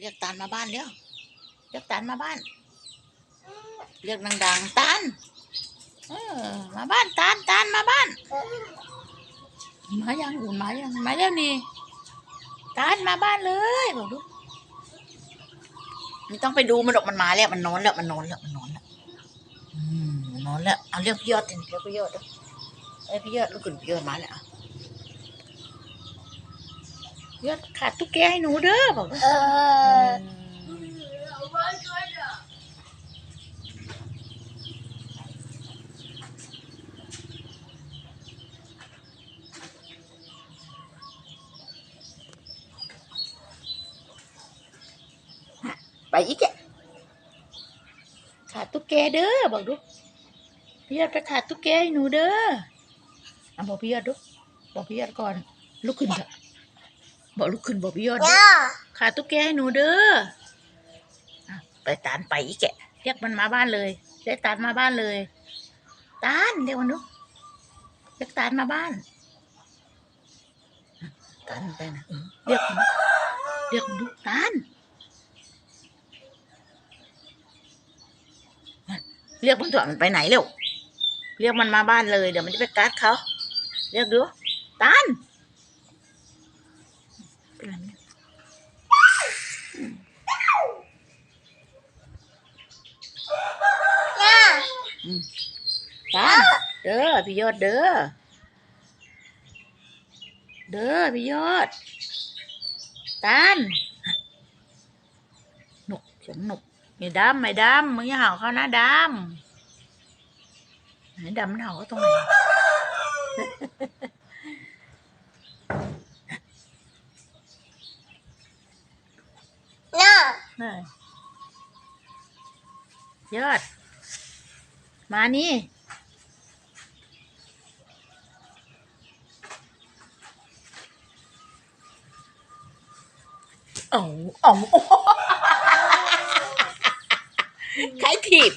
เรียกตาลมาบ้านเร็วเรียกตาลมาบ้าน เรียกดังๆตาลเออมาบ้านตาลตาลมาบ้านมายังอุ่นมายังมาแล้วนี่ตาลมาบ้านเลยบอกดูไม่ต้องไปดูมันหรอกมันมาแล้วมันนอนแล้วมันนอนแล้วมันนอนแล้วอืมนอนแล้วเอาเรียกพี่ยอดสิเรียกพี่ยอดเด้อเอ้พี่ยอดลูกขึ้นพี่ยอดมาแล้ว อะพี่ยอดขาดตุ๊กแกให้หนูเด้อบอกดูเออไปอีกแกะขาดตุ๊กแกเด้อบอกดูพี่ยอดไปขาดตุ๊กแกให้หนูเด้ออะบอกพี่ยอดดูบอกพี่ยอดก่อนลุกขึ้นเถอะ บอกลุกขึ้นบอกพี่ยอดเด้อย่าขาตุ๊กแกให้หนูเด้ออะไปตานไปอีกแกะเรียกมันมาบ้านเลยเรียกตานมาบ้านเลยตานเรียกมันดูเรียกตานมาบ้านอะตานมันไปนะเออเรียกมันเรียกมันดูตานอะเรียกมันตัวมันไปไหนเร็วเรียกมันมาบ้านเลยเดี๋ยวมันจะไปกัดเขาเรียกดูตาน เป็นไรเนี่ยย่ตาเด้อพี่ยอดเด้อ เด้อพี่ยอดตานหนุกเสียงหนุกไม่ดำไม่ดำมึงอย่าเห่าเขานะดำไหนดำมันเห่าเขาตรงไหน ย่า เฮ้ย ยอด มานี่ โอ้โอ้ใครถีบ